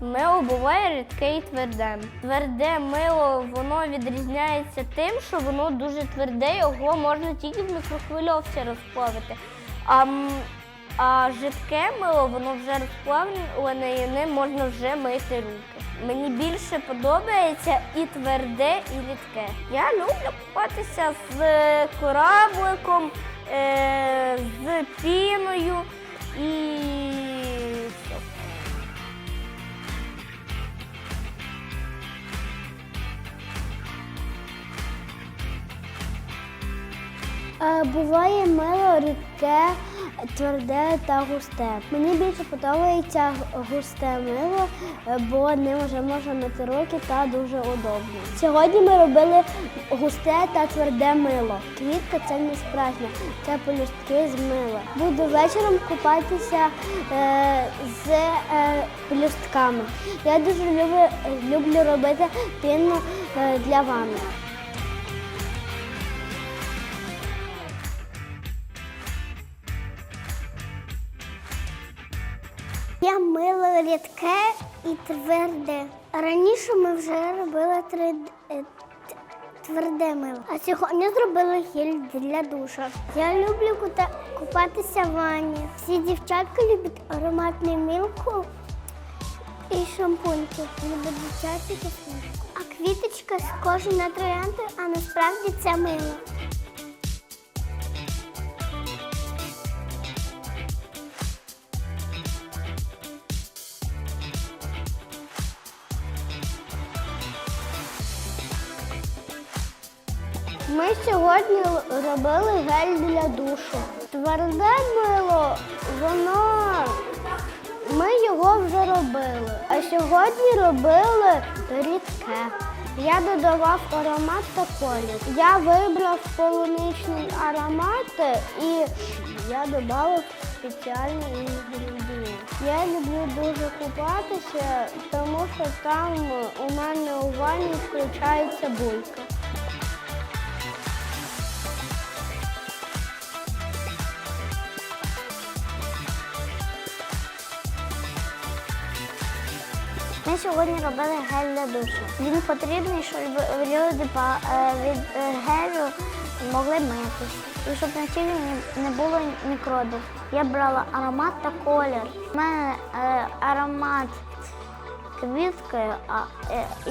Мило буває рідке і тверде. Тверде мило воно відрізняється тим, що воно дуже тверде, його можна тільки в мікрохвильовці розплавити. А, а жидке мило, воно вже розплавлене, і ним можна вже мити руки. Мені більше подобається і тверде, і рідке. Я люблю купатися з корабликом, е, з піною і Буває мило рідке, тверде та густе. Мені більше подобається густе мило, е, бо ним вже можна мити руки та дуже удобно. Сьогодні ми робили густе та тверде мило. Квітка це не справжня, це полюстки з мила. Буду вечором купатися е, з е, полюстками. Я дуже люблю, люблю робити піну е, для ванни. Я мило рідке і тверде. Раніше ми вже робили три, е, тверде мило, а сьогодні зробили гель для душа. Я люблю купатися в ванні. Всі дівчатка люблять ароматний милку і шампуньки. Люблять дівчатки косметику. А квіточка схожа на троянди, а насправді це мило. Сьогодні робили гель для душу. Тверде мило, воно ми його вже робили. А сьогодні робили рідке. Я додавав аромат та колір. Я вибрав полуничний аромат і я додав спеціальний інгредієнт. Я люблю дуже купатися, тому що там у мене у ванні включається булька. Ми сьогодні робили гель для душу. Він потрібний, щоб люди е, від е, гелю могли митися. Щоб на тілі не- було мікробів. Я брала аромат та колір. У мене е, аромат квіткою і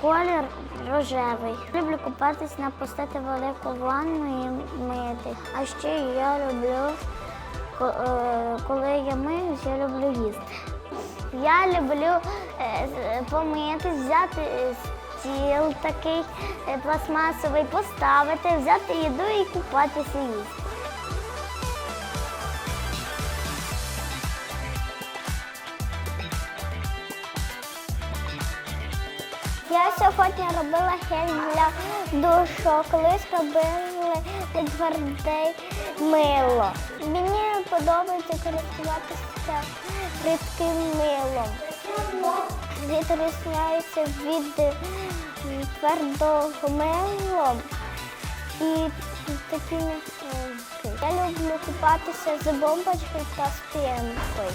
колір рожевий. Люблю купатись, напустити велику ванну і мити. А ще я люблю, коли я миюсь, я люблю їсти. Я люблю е, помитись, взяти стіл такий е, пластмасовий, поставити, взяти їду і купатися їсти. Я сьогодні робила гель для душу, колись робили тверде мило. Мені подобається користуватися рідким милом. Відрізняється від твердого мила і такі. Я люблю купатися з бомбочкою та з пінкою.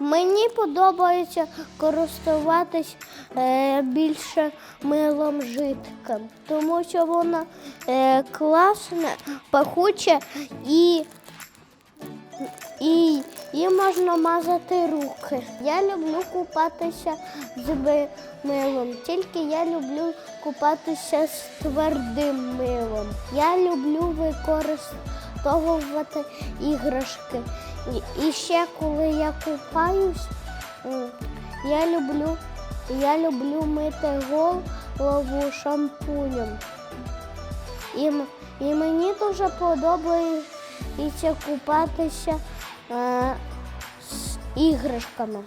Мені подобається користуватись е, більше милом жидким, тому що воно е, класне, пахуче і, і, і можна мазати руки. Я люблю купатися з милом, тільки я люблю купатися з твердим милом. Я люблю використовувати іграшки. І ще коли я купаюсь, я люблю, я люблю мити голову шампунем. І, і мені дуже подобається купатися е, з іграшками.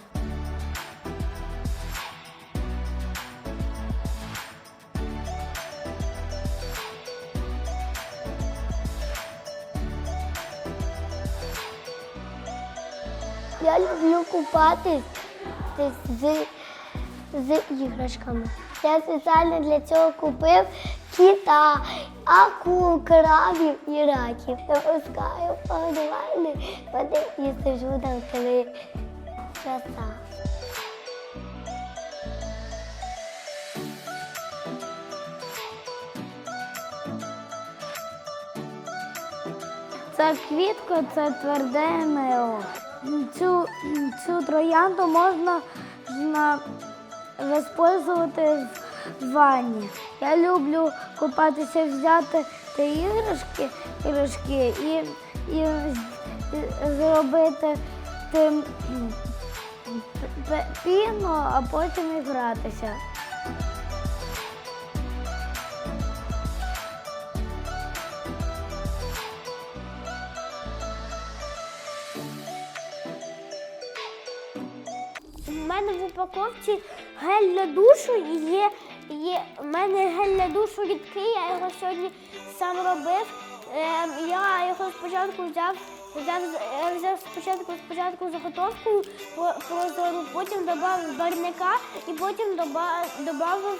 Я люблю купатись з, з іграшками. Я спеціально для цього купив кіта акул, крабів і раків. Запускаю подвальний води і сижу там три часа. Ця квітка це тверде мило. Цю, цю троянду можна використовувати в ванні. Я люблю купатися, взяти ті іграшки, іграшки і, і, зробити тим піну, а потім і гратися. У мене в упаковці гель для душу є, є у мене гель для душу рідкий, я його сьогодні сам робив. Ем, я його спочатку взяв, взяв, е, взяв спочатку, спочатку заготовку прозору, потім додав барвника і потім додав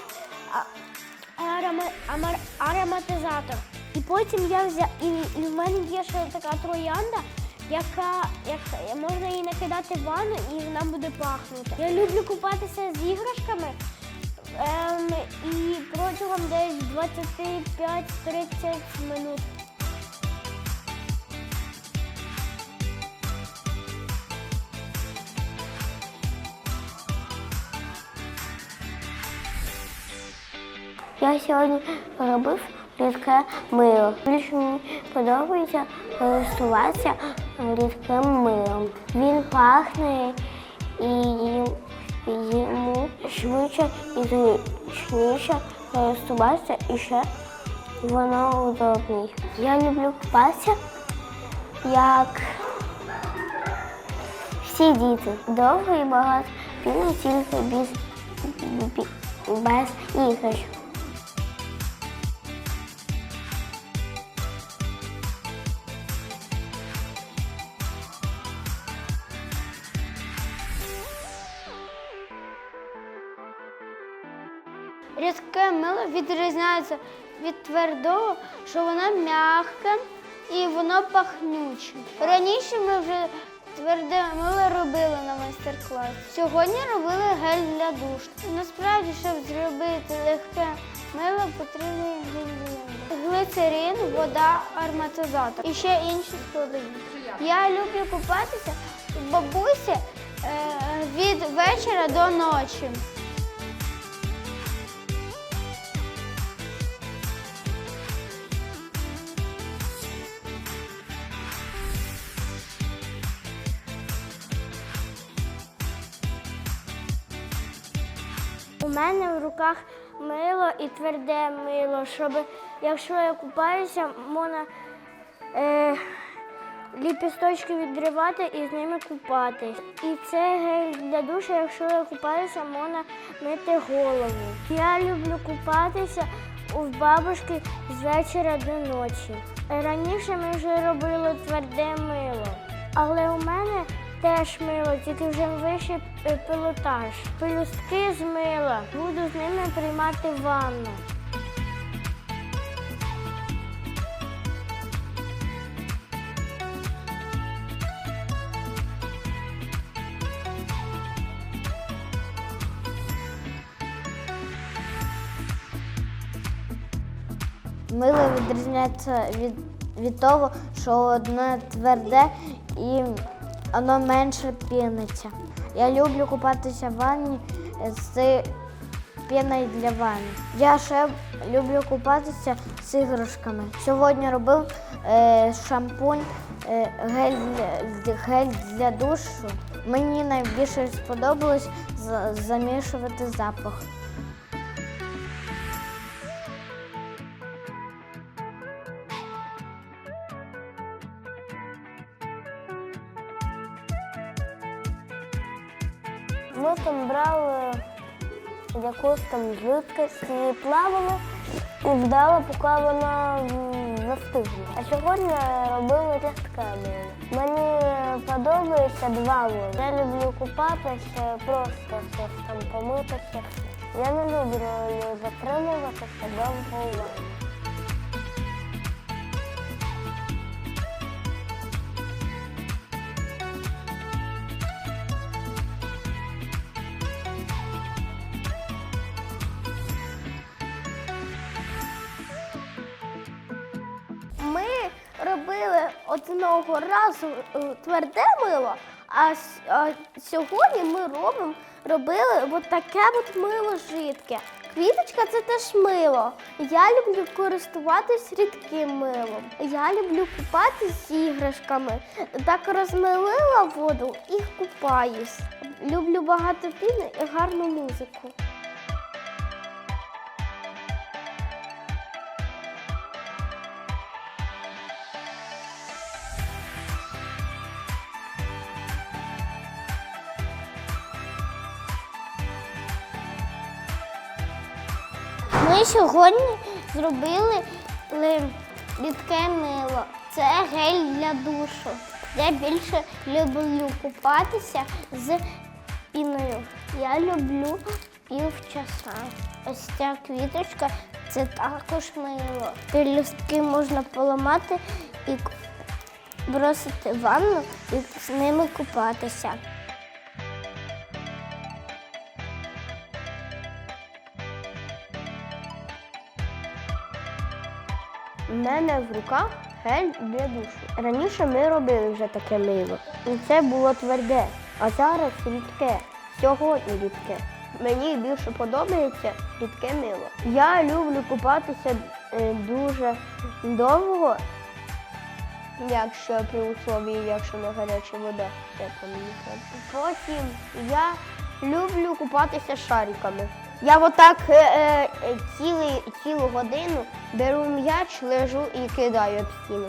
ароматизатор. І потім я взяв, і, і в мене є ще така троянда, яка, яка можна її накидати в ванну і вона буде пахнути. Я люблю купатися з іграшками. Ем, і протягом десь 25-30 минут. Я сьогодні робив рідке мило. Більше мені подобається користуватися рідким милом. Він пахне і йому швидше і зручніше користуватися і ще воно удобний. Я люблю купатися, як всі діти. Довго і багато піни тільки без, без іграшок. Рідке мило відрізняється від твердого, що воно м'яке і воно пахнюче. Раніше ми вже тверде мило робили на майстер-класі. Сьогодні робили гель для душу. Насправді, щоб зробити легке мило, потрібний інгредієнти. Глицерин, вода, ароматизатор і ще інші складові. Я люблю купатися в бабусі е, від вечора до ночі. У мене в руках мило і тверде мило, щоб якщо я купаюся, можна е, ліпісточки відривати і з ними купатись. І це гель для душу, якщо я купаюся, можна мити голову. Я люблю купатися у бабушки з вечора до ночі. Раніше ми вже робили тверде мило, але у мене теж мило, тільки вже вищий е, пілотаж. Пелюстки з мила. Буду з ними приймати ванну. Мило відрізняється від, від того, що одне тверде і воно менше піниться. Я люблю купатися в ванні з піною для ванни. Я ще люблю купатися з іграшками. Сьогодні робив е, шампунь, е, гель, гель для душу. Мені найбільше сподобалось замішувати запах. Ми там брали якусь там жидкость і плавали і вдало, поки вона застигне. А сьогодні робили рідке. Мені подобається два мила. Я люблю купатися, просто щось там помитися. Я не люблю затримуватися довго у одного разу е, тверде мило, а, сьогодні ми робимо, робили от таке от мило жидке. Квіточка це теж мило. Я люблю користуватись рідким милом. Я люблю купатись іграшками. Так розмилила воду і купаюсь. Люблю багато піни і гарну музику. Ми сьогодні зробили ли- рідке мило. Це гель для душу. Я більше люблю купатися з піною. Я люблю півчаса. Ось ця квіточка це також мило. Пелюстки можна поламати і бросити в ванну і з ними купатися. Мене в руках гель для душу. Раніше ми робили вже таке мило. І це було тверде, а зараз рідке. Сьогодні рідке. Мені більше подобається рідке мило. Я люблю купатися е, дуже довго, якщо при условії, якщо не гаряча вода, тепла мені. Потім я люблю купатися шариками. Я отак е, е, цілий, цілу годину беру м'яч, лежу і кидаю об стіну.